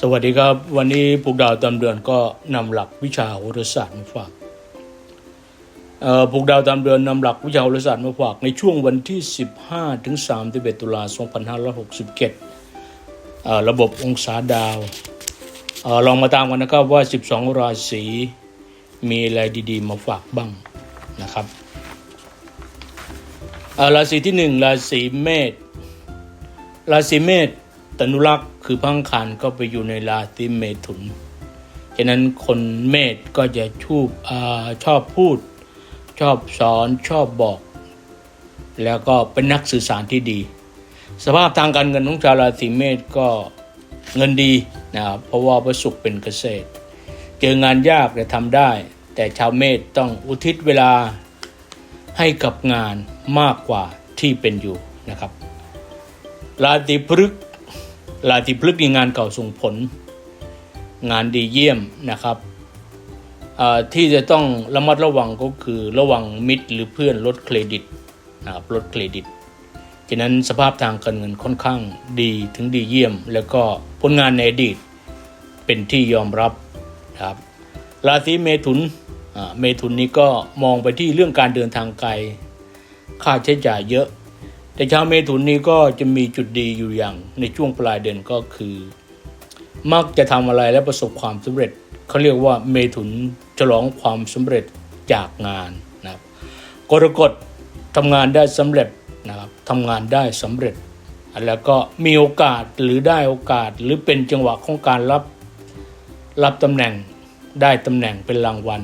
สวัสดีครับ วันนี้ปลูกดาวตามเดือนก็นำหลักวิชาโหราศาสตร์มาฝากเอ่อปลูกดาวตามเดือนนำหลักวิชาโหราศาสตร์มาฝากในช่วงวันที่ 15ถึง31ตุลา2567 ระบบองศาดาวออลองมาตามกันนะครับว่า 12 ราศีมีอะไรดีๆ มาฝากบ้างนะครับราศีที่หนึ่งราศีเมษราศีเมษ ตนุรักษ์คือพังคารก็ไปอยู่ในราศีเมถุน ฉะนั้นคนเมษก็จะชูบอชอบพูด ชอบสอนชอบบอก แล้วก็เป็นนักสื่อสารที่ดี สภาพทางการเงินของชาวราศีเมษก็เงินดีนะครับเพราะว่าพระศุกร์เป็นเกษตร เจองานยากแต่ทำได้ แต่ชาวเมษต้องอุทิศเวลาให้กับงานมากกว่าที่เป็นอยู่นะครับ ราศีพฤกษ ราศีพฤกษ์มีงานเก่าส่งผล งานดีเยี่ยมนะครับที่จะต้องระมัดระวังก็คือระวังมิตรหรือเพื่อนลดเครดิตนะครับลดเครดิตฉะนั้นสภาพทางการเงินค่อนข้างดีถึงดีเยี่ยม แล้วก็ผลงานในอดีตเป็นที่ยอมรับนะครับราศีเมถุนเมถุนนี้ก็มองไปที่เรื่องการเดินทางไกล ค่าใช้จ่ายเยอะ แต่ชาวเมถุนนี้ก็จะมีจุดดีอยู่อย่างในช่วงปลายเดือนก็คือ มักจะทำอะไรและประสบความสำเร็จเขาเรียกว่าเมถุนฉลองความสำเร็จจากงานนะครับกรกฎทำงานได้สำเร็จนะครับทำงานได้สำเร็จ แล้วก็มีโอกาสหรือได้โอกาสหรือเป็นจังหวะของการรับรับตำแหน่งได้ตำแหน่งเป็นรางวัล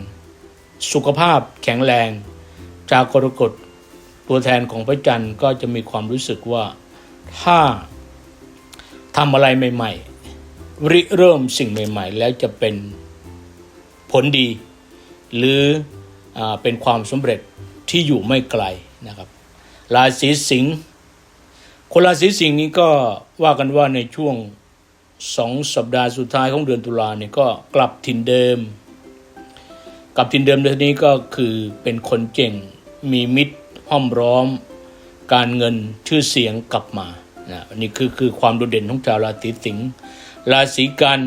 สุขภาพแข็งแรงจากกรกฎ ตัวแทนของพระจันทร์ก็จะมีความรู้สึกว่าถ้าทำอะไรใหม่ ๆ ริเริ่มสิ่งใหม่ ๆ แล้วจะเป็นผลดี หรืออเป็นความสำเร็จที่อยู่ไม่ไกลนะครับ ราศีสิงห์คนราศีสิงห์นี้ก็ว่ากันว่าในช่วงสองสัปดาห์สุดท้ายของเดือนตุลาเนี่ยก็กลับถิ่นเดิม กลับถิ่นเดิมในที่นี้ก็คือเป็นคนเก่งมีมิตร ห้อมร้อม การเงินชื่อเสียงกลับมานะนี่คือคือความโดดเด่นของชาวราศีสิงห์ราศีกัน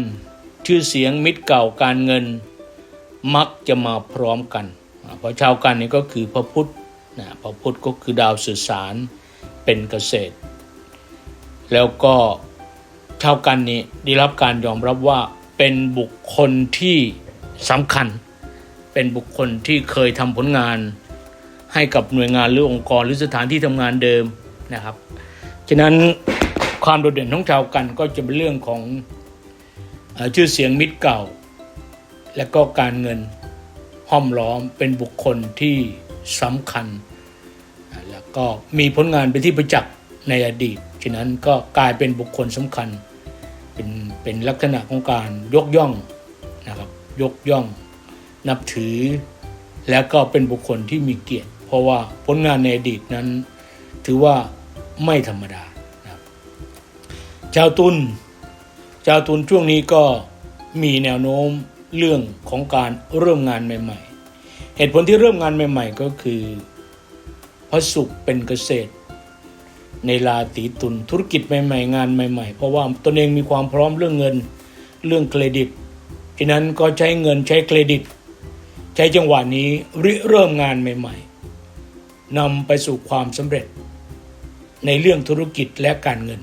ชื่อเสียงมิตรเก่าการเงินมักจะมาพร้อมกัน เพราะชาวกันนี่ก็คือพระพุธนะพระพุธก็คือดาวสื่อสารเป็นเกษตร แล้วก็ชาวกันนี้ได้รับการยอมรับว่าเป็นบุคคลที่สำคัญ เป็นบุคคลที่เคยทำผลงาน ให้กับหน่วยงานหรือองค์กรหรือสถานที่ทำงานเดิมนะครับ ฉะนั้นความโดดเด่นของชาวกันก็จะเป็นเรื่องของชื่อเสียงมิตรเก่า และก็การเงินห้อมล้อมเป็นบุคคลที่สำคัญ แล้วก็มีผลงานเป็นที่ประจักษ์ในอดีต ฉะนั้นก็กลายเป็นบุคคลสำคัญ เป็นเป็นลักษณะของการยกย่องนะครับยกย่อง นับถือ แล้วก็เป็นบุคคลที่มีเกียรติ ราะว่าผลงานในอดีตนั้น ถือว่าไม่ธรรมดานะครับชาวตุลชาวตุลช่วงนี้ก็มีแนวโน้มเรื่องของการเริ่มงานใหม่ ๆ เหตุผลที่เริ่มงานใหม่ ๆ ก็คือพระศุกร์เป็นเกษตร ในราศีตุลธุรกิจใหม่ ๆ งานใหม่ ๆ เพราะว่าตนเองมีความพร้อมเรื่องเงินเรื่องเครดิตฉะนั้นก็ใช้เงินใช้เครดิต ใช้จังหวะนี้ริเริ่มงานใหม่ ๆ นำไปสู่ความสำเร็จ ในเรื่องธุรกิจและการเงิน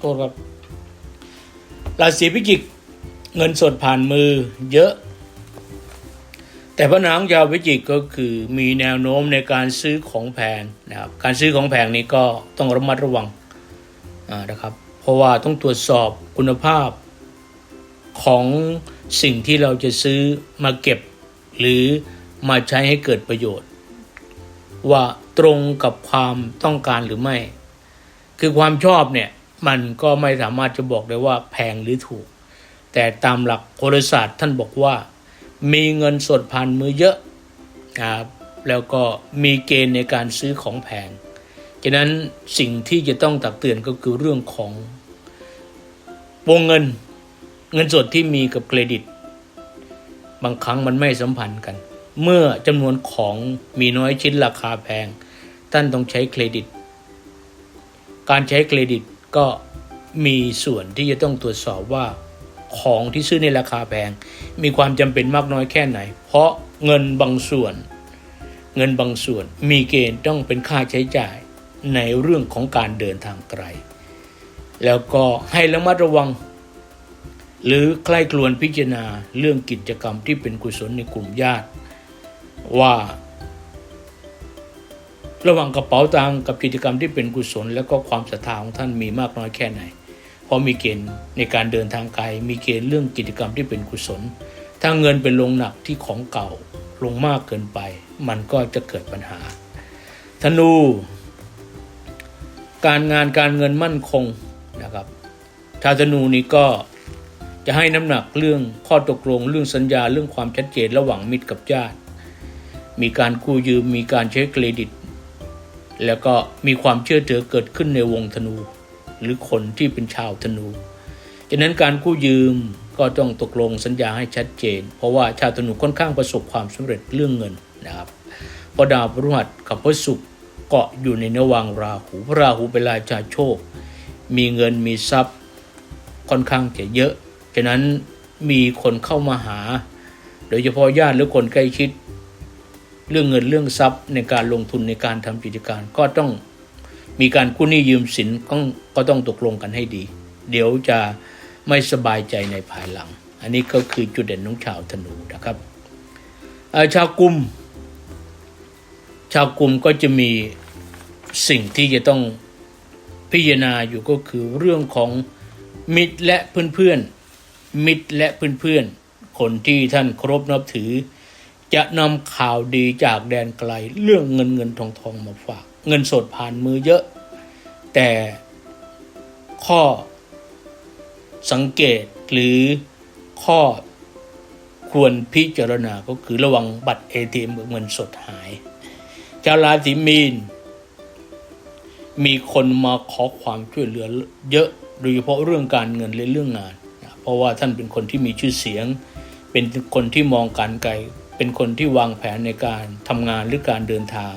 โทษครับราศีพิจิกเงินสดผ่านมือเยอะ แต่พระนางชาวพิจิกก็คือมีแนวโน้มในการซื้อของแพงนะครับการซื้อของแพงนี้ก็ต้องระมัดระวังนะครับ เพราะว่าต้องตรวจสอบคุณภาพของสิ่งที่เราจะซื้อมาเก็บหรือ มาใช้ให้เกิดประโยชน์ ว่าตรงกับความต้องการหรือไม่ คือความชอบเนี่ยมันก็ไม่สามารถจะบอกได้ว่าแพงหรือถูก แต่ตามหลักโหราศาสตร์ท่านบอกว่า มีเงินสดผ่านมือเยอะนะครับแล้วก็มีเกณฑ์ในการซื้อของแพงฉะนั้นสิ่งที่จะต้องตักเตือนก็คือเรื่องของวงเงินเงินสดที่มีกับเครดิต บางครั้งมันไม่สัมพันธ์กัน เมื่อจำนวนของมีน้อยชิ้นราคาแพง ท่านต้องใช้เครดิต การใช้เครดิตก็มีส่วนที่จะต้องตรวจสอบว่าของที่ซื้อในราคาแพง มีความจำเป็นมากน้อยแค่ไหน เพราะเงินบางส่วน เงินบางส่วนมีเกณฑ์ต้องเป็นค่าใช้จ่ายในเรื่องของการเดินทางไกล แล้วก็ให้ระมัดระวัง หรือใคร่ครวญพิจารณาเรื่องกิจกรรมที่เป็นกุศลในกลุ่มญาติ ว่า ระหว่างกระเป๋าตังกับกิจกรรมที่เป็นกุศล และก็ความศรัทธาของท่านมีมากน้อยแค่ไหน เพราะมีเกณฑ์ในการเดินทางไกลมีเกณฑ์เรื่องกิจกรรมที่เป็นกุศล ถ้าเงินเป็นลงหนักที่ของเก่าลงมากเกินไป มันก็จะเกิดปัญหา ธนู การงานการเงินมั่นคงนะครับชาวธนูนี้ก็จะให้น้ำหนักเรื่องข้อตกลงเรื่องสัญญาเรื่องความชัดเจนระหว่างมิตรกับญาติ มีการกู้ยืมมีการใช้เครดิต แล้วก็มีความเชื่อถือเกิดขึ้นในวงธนู หรือคนที่เป็นชาวธนูฉะนั้นการกู้ยืมก็ต้องตกลงสัญญาให้ชัดเจน เพราะว่าชาวธนูค่อนข้างประสบความสำเร็จเรื่องเงินนะครับพราะดาวพฤหัสกับพระศุกร์เกาะอยู่ในนวังราหูพระราหูเป็นราชาโชค มีเงินมีทรัพย์ค่อนข้างจะเยอะ ฉะนั้นมีคนเข้ามาหา โดยเฉพาะญาติหรือคนใกล้ชิด เรื่องเงินเรื่องทรัพย์ในการลงทุนในการทำกิจการ ก็ต้องมีการกู้หนี้ยืมสินก็ก็ต้องตกลงกันให้ดี เดี๋ยวจะไม่สบายใจในภายหลัง อันนี้ก็คือจุดเด่นของชาวธนูนะครับชาวกลุ่มชาวกลุ่มก็จะมีสิ่งที่จะต้องพิจารณาอยู่ก็คือเรื่องของมิตรและเพื่อนๆมิตรและเพื่อนๆคนที่ท่านเคารพนับถือ จะนำข่าวดีจากแดนไกล เรื่องเงินเงินทองทองมาฝาก เงินสดผ่านมือเยอะ แต่ข้อสังเกตหรือข้อควรพิจารณาก็คือระวังบัตร ATM เงินสดหาย ชาวราศีมีน มีคนมาขอความช่วยเหลือเยอะโดยเฉพาะเรื่องการเงินและเรื่องงาน เพราะว่าท่านเป็นคนที่มีชื่อเสียง เป็นคนที่มองการไกล เป็นคนที่วางแผนในการทำงานหรือการเดินทาง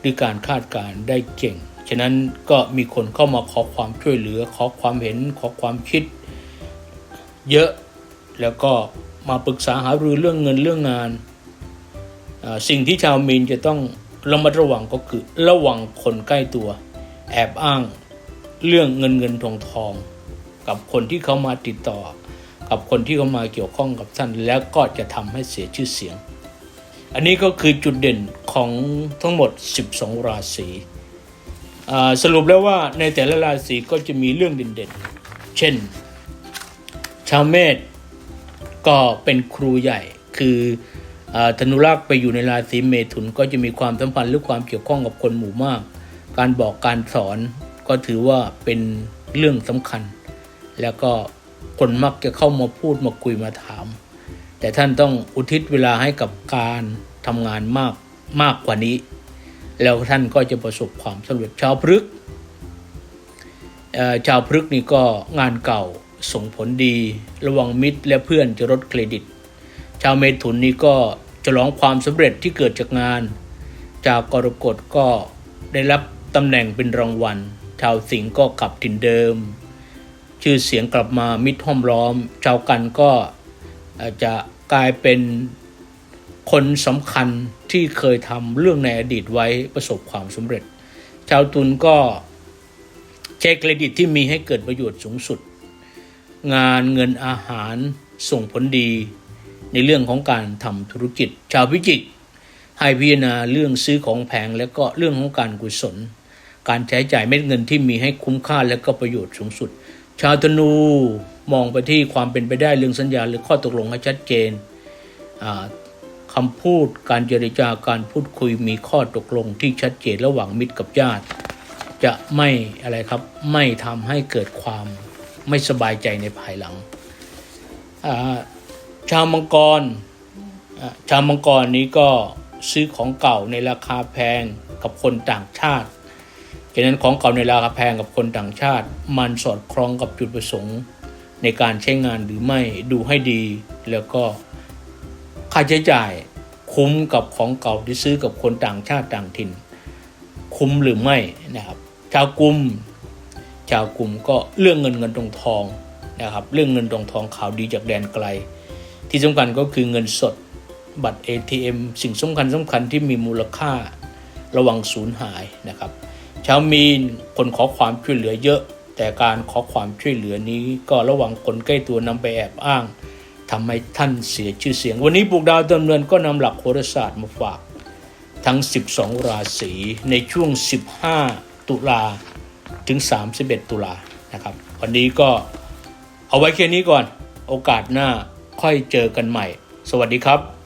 หรือการคาดการณ์ได้เก่ง ฉะนั้นก็มีคนเข้ามาขอความช่วยเหลือ ขอความเห็น ขอความคิด เยอะ แล้วก็มาปรึกษาหารือเรื่องเงินเรื่องงาน สิ่งที่ชาวมีนจะต้องระมัดระวังก็คือระวังคนใกล้ตัว แอบอ้างเรื่องเงินเงินทองทอง กับคนที่เขามาติดต่อ กับคนที่เขามาเกี่ยวข้องกับท่านแล้วก็จะทำให้เสียชื่อเสียง อันนี้ก็คือจุดเด่นของทั้งหมด 12 ราศีอ่าสรุปแล้วว่าในแต่ละราศีก็จะมีเรื่องเด่นๆ เช่น ชาวเมษก็เป็นครูใหญ่ คืออาธนุรักษ์ไปอยู่ในราศีเมถุนก็จะมีความสัมพันธ์หรือความเกี่ยวข้องกับคนหมู่มาก การบอกการสอนก็ถือว่าเป็นเรื่องสำคัญ แล้วก็คนมักจะเข้ามาพูดมาคุยมาถาม แต่ท่านต้องอุทิศเวลาให้กับการทำงานมากมากกว่านี้ แล้วท่านก็จะประสบความสำเร็จชาวพฤกษ์ชาวพฤกษ์นี่ก็งานเก่าส่งผลดี ระวังมิตรและเพื่อนจะลดเครดิต ชาวเมถุนนี่ก็จะลองความสำเร็จที่เกิดจากงาน จากกรกฎก็ได้รับตำแหน่งเป็นรางวัล ชาวสิงห์ก็กลับถิ่นเดิม ชื่อเสียงกลับมามิตรห้อมล้อม ชาวกันก็อาจจะ กลายเป็นคนสำคัญที่เคยทำเรื่องในอดีตไว้ประสบความสำเร็จ ชาวตุลก็ใช้เครดิตที่มีให้เกิดประโยชน์สูงสุด งานเงินอาหารส่งผลดีในเรื่องของการทำธุรกิจ ชาวพิจิกให้พิจารณาเรื่องซื้อของแพงและก็เรื่องของการกุศล การใช้จ่ายเม็ดเงินที่มีให้คุ้มค่าและก็ประโยชน์สูงสุด ชาวธนู มองไปที่ความเป็นไปได้เรื่องสัญญาหรือข้อตกลงให้ชัดเจนอ่าคำพูดการเจรจาการพูดคุยมีข้อตกลงที่ชัดเจนระหว่างมิตรกับญาติ จะไม่อะไรครับไม่ทำให้เกิดความไม่สบายใจในภายหลังาชาวมังกรชาวมังกรนี้ก็ซื้อของเก่าในราคาแพงกับคนต่างชาติฉะนั้นของเก่าในราคาแพงกับคนต่างชาติ มันสอดคล้องกับจุดประสงค์ ในการใช้งานหรือไม่ดูให้ดี แล้วก็ค่าใช้จ่ายคุ้มกับของเก่าที่ซื้อกับคนต่างชาติต่างถิ่น คุ้มหรือไม่นะครับ ชาวกลุ่มชาวกลุ่มก็เรื่องเงินเงินทองทองนะครับเรื่องเงินทองทองข่าวดีจากแดนไกล ที่สำคัญก็คือเงินสดบัตร ATM สิ่งสำคัญสำคัญที่มีมูลค่าระวังสูญหายนะครับ ชาวมีนคนขอความช่วยเหลือเยอะ แต่การขอความช่วยเหลือนี้ก็ระวังคนใกล้ตัวนำไปแอบอ้างทำให้ท่านเสียชื่อเสียง วันนี้ปลูกดาวดำเนินก็นำหลักโหราศาสตร์มาฝาก ทั้ง 12 ราศีในช่วง 15 ตุลาถึง 31 ตุลานะครับ วันนี้ก็เอาไว้แค่นี้ก่อน โอกาสหน้าค่อยเจอกันใหม่ สวัสดีครับ